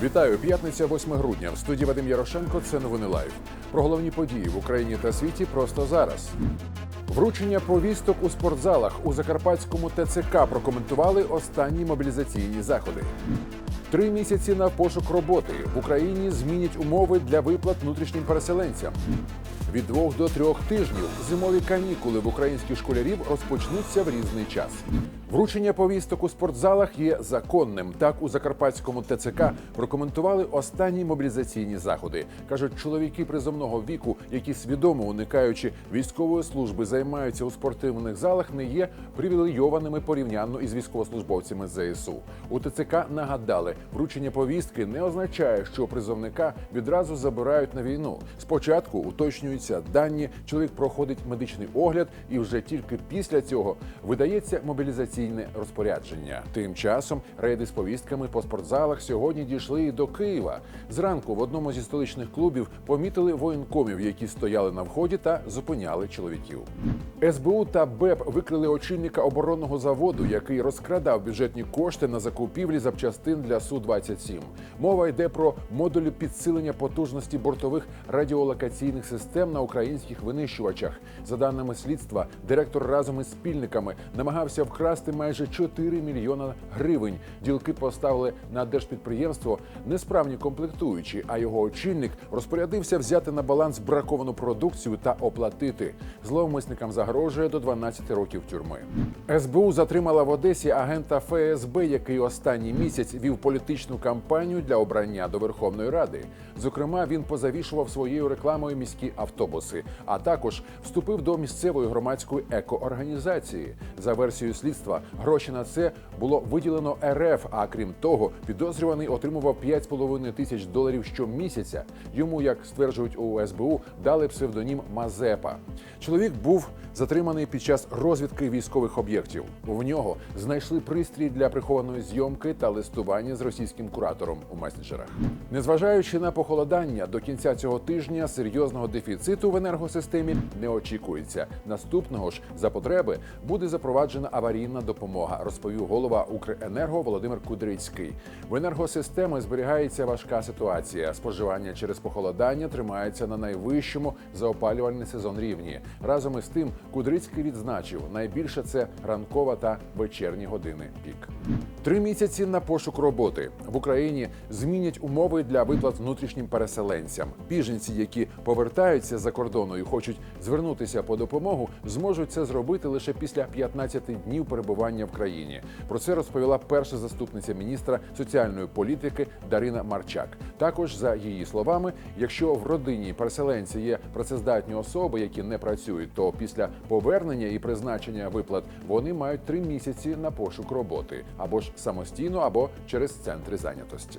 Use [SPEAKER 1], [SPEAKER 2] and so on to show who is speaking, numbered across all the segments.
[SPEAKER 1] Вітаю, п'ятниця, 8 грудня. В студії Вадим Ярошенко. Це новини лайв. Про головні події в Україні та світі просто зараз. Вручення повісток у спортзалах у Закарпатському ТЦК прокоментували останні мобілізаційні заходи. Три місяці на пошук роботи в Україні змінять умови для виплат внутрішнім переселенцям. Від двох до трьох тижнів зимові канікули в українських школярів розпочнуться в різний час. Вручення повісток у спортзалах є законним. Так у Закарпатському ТЦК прокоментували останні мобілізаційні заходи. кажуть, чоловіки призовного віку, які свідомо уникаючи військової служби, займаються у спортивних залах, не є привілейованими порівняно із військовослужбовцями ЗСУ. У ТЦК нагадали, вручення повістки не означає, що призовника відразу забирають на війну. Спочатку уточнюються дані, чоловік проходить медичний огляд, і вже тільки після цього видається мобілізаційне розпорядження. Тим часом рейди з повістками по спортзалах сьогодні дійшли і до Києва. Зранку в одному зі столичних клубів помітили воєнкомів, які стояли на вході та зупиняли чоловіків. СБУ та БЕП викрили очільника оборонного заводу, який розкрадав бюджетні кошти на закупівлі запчастин для су 27 Мова йде про модулі підсилення потужності бортових радіолокаційних систем на українських винищувачах. За даними слідства, директор разом із спільниками намагався вкрасти майже 4 мільйона гривень. Ділки поставили на держпідприємство несправні комплектуючі, а його очільник розпорядився взяти на баланс браковану продукцію та оплатити. Зловмисникам загрожує до 12 років тюрми. СБУ затримала в Одесі агента ФСБ, який останній місяць вів політичну кампанію для обрання до Верховної Ради. Зокрема, він позавішував своєю рекламою міські автобуси, а також вступив до місцевої громадської екоорганізації. За версією слідства, гроші на це було виділено РФ. А крім того, підозрюваний отримував 5,5 тисяч доларів щомісяця. Йому, як стверджують у СБУ, дали псевдонім Мазепа. Чоловік був затриманий під час розвідки військових об'єктів. В нього знайшли пристрій для прихованої зйомки та листування з російським куратором у месенджерах. Незважаючи на похолодання, до кінця цього тижня серйозного дефіциту в енергосистемі не очікується. Наступного ж за потреби буде запроваджена аварійна допомога, розповів голова Укренерго Володимир Кудрицький. В енергосистеми зберігається важка ситуація. Споживання через похолодання тримається на найвищому за опалювальний сезон рівні. Разом із тим, Кудрицький відзначив, найбільше це ранкова та вечірні години пік. Три місяці на пошук роботи в Україні змінять умови для виплат внутрішнім переселенцям. Біженці, які повертаються за кордону і хочуть звернутися по допомогу, зможуть це зробити лише після 15 днів перебування в країні. Про це розповіла перша заступниця міністра соціальної політики Дарина Марчак. Також за її словами, якщо в родині переселенця є працездатні особи, які не працюють, то після повернення і призначення виплат вони мають три місяці на пошук роботи або ж самостійно, або через центри зайнятості.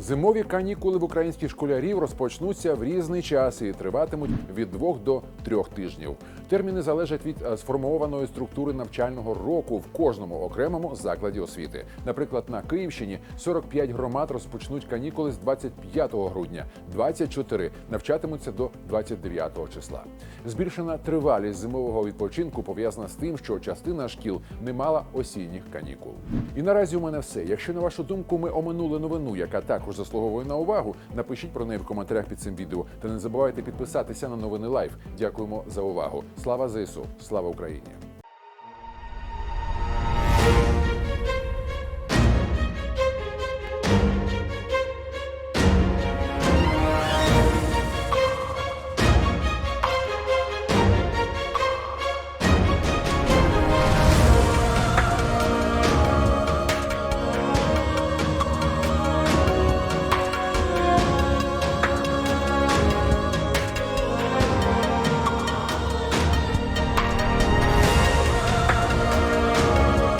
[SPEAKER 1] Зимові канікули в українських школярів розпочнуться в різний час і триватимуть від двох до трьох тижнів. Терміни залежать від е, сформованої структури навчального року в кожному окремому закладі освіти. Наприклад, на Київщині 45 громад розпочнуть канікули з 25 грудня, 24 навчатимуться до 29 числа. Збільшена тривалість зимового відпочинку пов'язана з тим, що частина шкіл не мала осінніх канікул. І наразі у мене все. Якщо на вашу думку ми оминули новину, яка також заслуговує на увагу, напишіть про неї в коментарях під цим відео. Та не забувайте підписатися на новини Лайф. Дякуємо за увагу. Слава ЗСУ! Слава Україні!